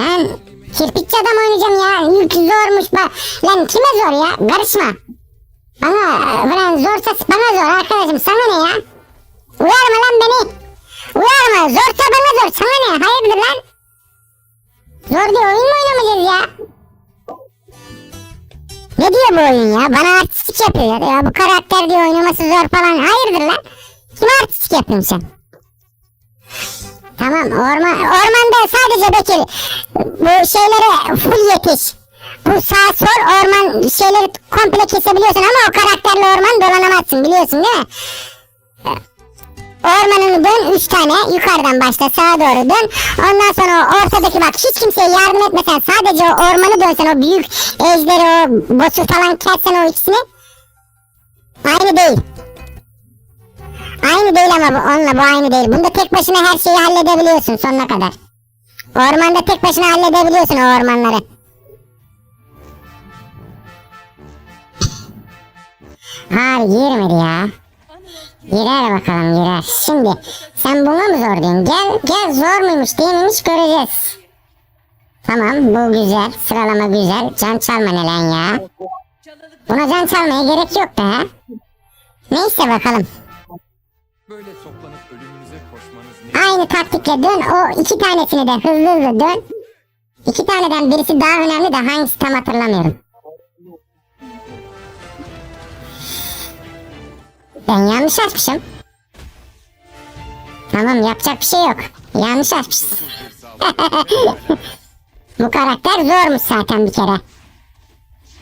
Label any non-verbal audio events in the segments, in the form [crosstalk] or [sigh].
Lan kirpikçi adam oynayacağım ya. Yük [laughs] zormuş. Ba Lan kime zor ya? Karışma. Bana falan zorsa bana zor arkadaşım. Sana ne ya? Uyarma lan beni. Uyarma. Zorsa bana zor. Sana ne? Hayırdır lan? Zor diye oyun mu oynamayacağız ya? Ne diyor bu oyun ya? Bana artistik yapıyor ya. bu karakter diye oynaması zor falan. Hayırdır lan? Kime artistik yapıyorsun sen? Tamam orman ormanda sadece Bekir bu şeylere full yetiş. Bu sağ sol orman şeyleri komple kesebiliyorsun ama o karakterle orman dolanamazsın biliyorsun değil mi? Ormanını dön 3 tane yukarıdan başla sağa doğru dön. Ondan sonra ortadaki bak hiç kimseye yardım etmesen sadece o ormanı dönsen o büyük ejderi o boss'u falan kersen o ikisini. Aynı değil. Aynı değil ama bu, onunla bu aynı değil. Bunda tek başına her şeyi halledebiliyorsun sonuna kadar. Ormanda tek başına halledebiliyorsun o ormanları. Abi girmedi ya. Girer bakalım girer. Şimdi sen buna mı zor diyorsun? Gel gel zor muymuş değil miymiş göreceğiz. Tamam bu güzel. Sıralama güzel. Can çalma ne lan ya. Buna can çalmaya gerek yok be. Neyse bakalım. Böyle toplanıp ölümünüze koşmanız ne? Aynı taktikle dön. O iki tanesini de hızlı hızlı dön. İki taneden birisi daha önemli de hangisi tam hatırlamıyorum. Ben yanlış açmışım. Tamam yapacak bir şey yok. Yanlış açmışız. [laughs] Bu karakter zormuş zaten bir kere.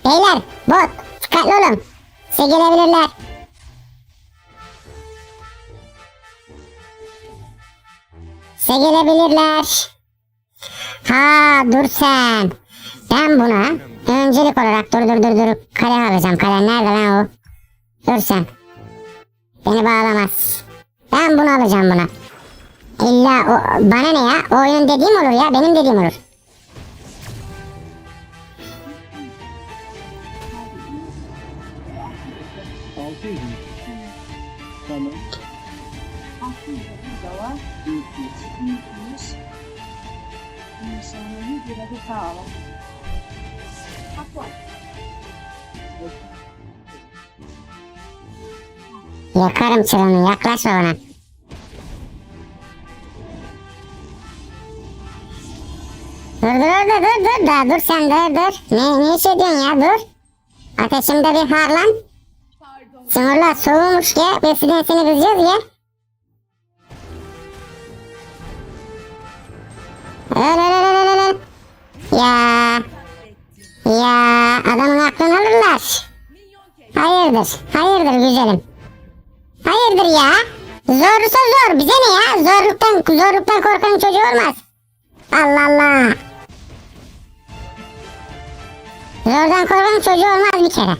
Beyler bot dikkatli olun. Size gelebilirler. Size gelebilirler. Ha dur sen. Ben buna öncelik olarak dur dur dur dur kale alacağım. Kale nerede lan o? Dur sen. Beni bağlamaz. Ben bunu alacağım buna. İlla o, bana ne ya? O oyunun dediğim olur ya. Benim dediğim olur. Adı sağlam. Bak var. Yakarım çırağını. Yaklaşma bana. Dur dur orada dur dur daha dur sen dur dur. Ne, ne iş ediyorsun ya dur. Ateşimde bir harlan. Sınırlar soğumuş ya. Besiden seni kızacağız ya. Öl Hayırdır. Hayırdır güzelim. Hayırdır ya? Zorsa zor. Bize ne ya? Zorluktan, zorluktan korkan çocuğu olmaz. Allah Allah. Zordan korkan çocuğu olmaz bir kere.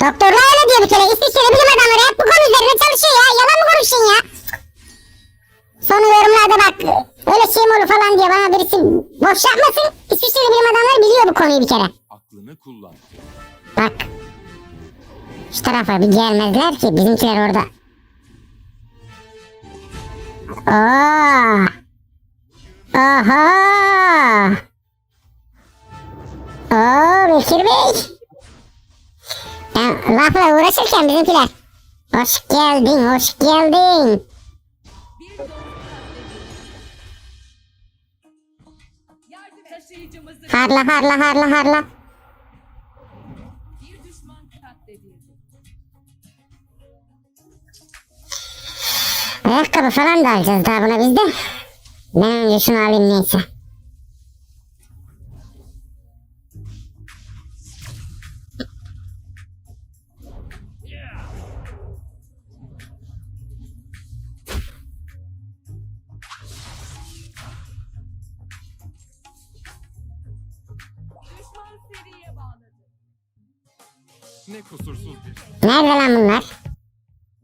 Doktorlar öyle diyor bir kere. İsviçre bilim adamları hep bu konu üzerine çalışıyor ya. Yalan mı konuşuyorsun ya? Sonra yorumlarda bak öyle şey mi olur falan diye bana birisi boş yapmasın. İsviçre bilim adamları biliyor bu konuyu bir kere. Aklını kullan. Bak. Şu tarafa bir gelmezler ki bizimkiler orada. Oo. Oha. Oo Bekir Bey. Ben lafla uğraşırken bizimkiler. Hoş geldin, hoş geldin. Harla harla harla harla. Ayakkabı falan da alacağız daha buna biz de. Ben önce şunu alayım neyse. Ne kusursuz bir. Nerede lan bunlar?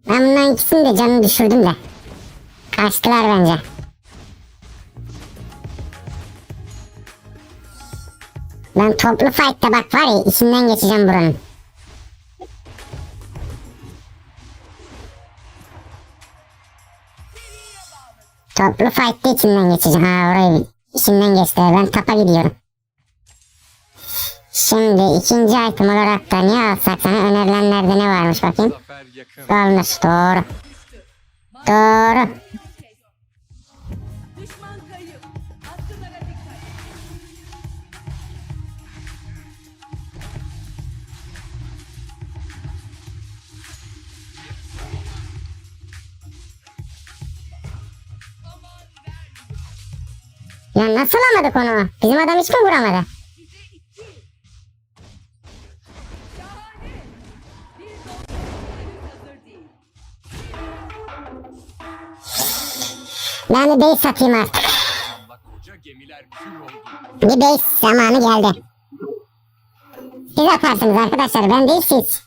Ben bunların ikisini de canını düşürdüm de. Kaçtılar bence. Ben toplu fight'ta bak var ya içinden geçeceğim buranın. Toplu fight'te içinden geçeceğim. Ha orayı içinden geçti. Ben tapa gidiyorum. Şimdi ikinci item olarak da niye alsak sana önerilenlerde ne varmış bakayım. Olmuş doğru. Doğru. Ya nasıl alamadık onu? Bizim adam hiç mi vuramadı? Ben bir base satayım artık. Bir base zamanı geldi. Siz atarsınız arkadaşlar ben değil siz.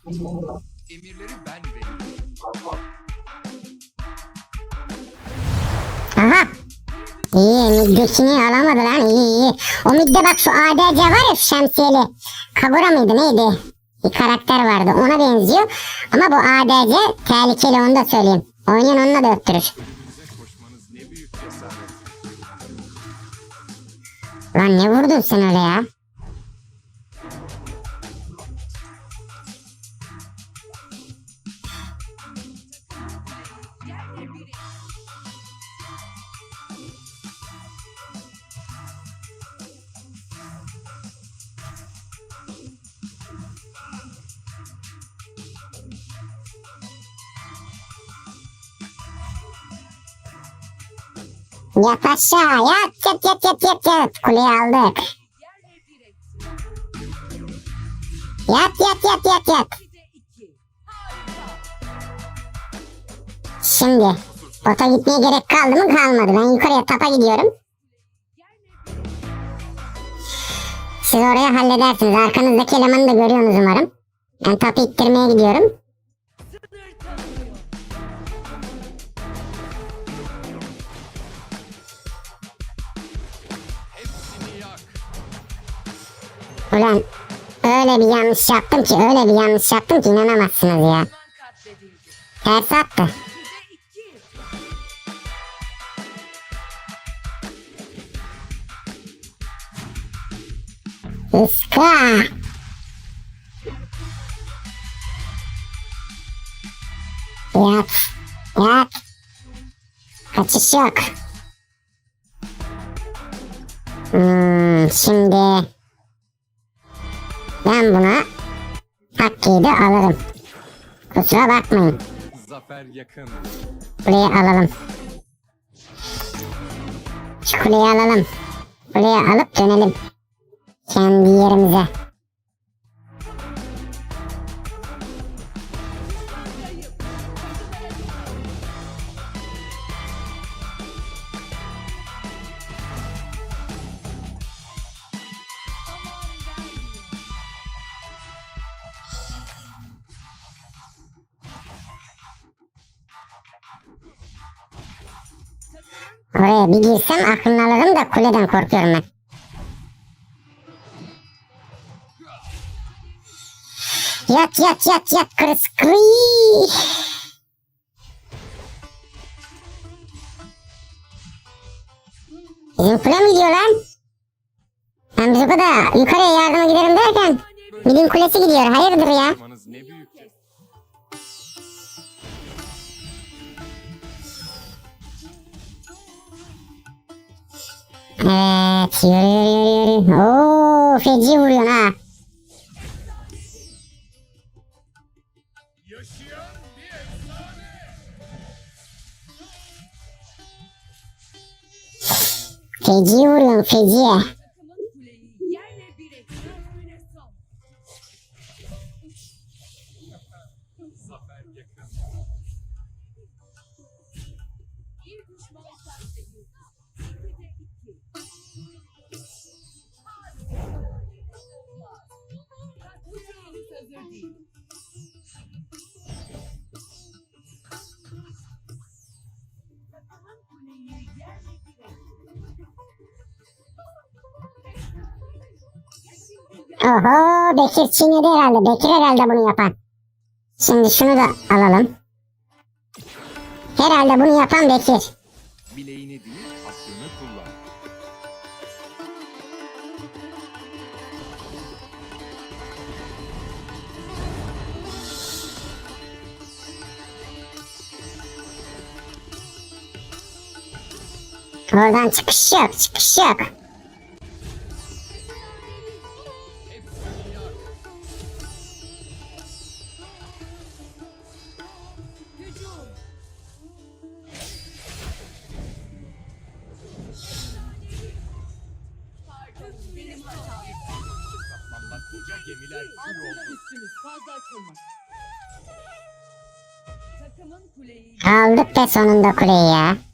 Aha. İyi middekini alamadı lan iyi iyi. O midde bak şu ADC var ya şemsiyeli. Kagura mıydı neydi? Bir karakter vardı ona benziyor. Ama bu ADC tehlikeli onu da söyleyeyim. Oynayan onunla da öttürür. Lan ne vurdun sen öyle ya? Yat aşağı yat yat yat yat yat yat. Kuleyi aldık. Yat yat yat yat yat. Şimdi ota gitmeye gerek kaldı mı kalmadı. Ben yukarıya tapa gidiyorum. Siz oraya halledersiniz. Arkanızdaki elemanı da görüyorsunuz umarım. Ben tapı ittirmeye gidiyorum. Ulan öyle bir yanlış yaptım ki öyle bir yanlış yaptım ki inanamazsınız ya. Ters attı. Iska. Yat. Yat. Kaçış yok. Hmm, şimdi ben buna Hakkı'yı da alırım. Kusura bakmayın. Zafer yakın. Buraya alalım. Şu kuleyi alalım. Buraya alıp dönelim. Kendi yerimize. Oraya bir girsem aklını alırım da kuleden korkuyorum ben. Yat yat yat yat kırıs kırıy. Bizim kule mi gidiyor lan? Ben biz o kadar yukarıya yardıma giderim derken bizim kulesi gidiyor. Hayırdır ya? Evet yürü yürü yürü. Oo feci vuruyorsun ha. Feci vuruyorsun feci. Oho Bekir çiğnedi herhalde. Bekir herhalde bunu yapan. Şimdi şunu da alalım. Herhalde bunu yapan Bekir. Bileğini değil, Oradan çıkış yok çıkış yok. Aldık be sonunda kuleyi ya.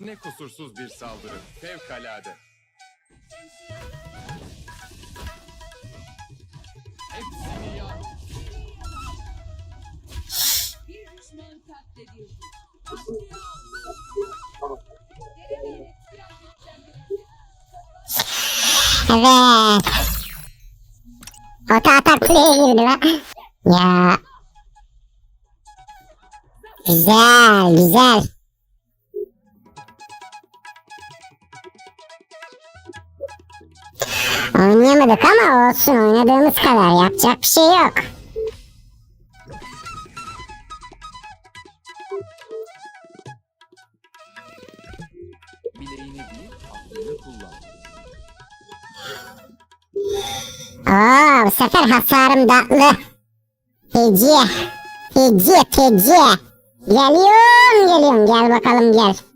Ne kusursuz bir saldırı. Fevkalade. Hepsini yak. bir düşman katledildi. Evet. Ota atak kuleye girdi lan. Ya. Güzel güzel. Oynayamadık ama olsun oynadığımız kadar yapacak bir şey yok. Oo, bu sefer hasarım tatlı. Hediye. Hediye, hediye. Geliyorum, geliyorum. Gel bakalım gel.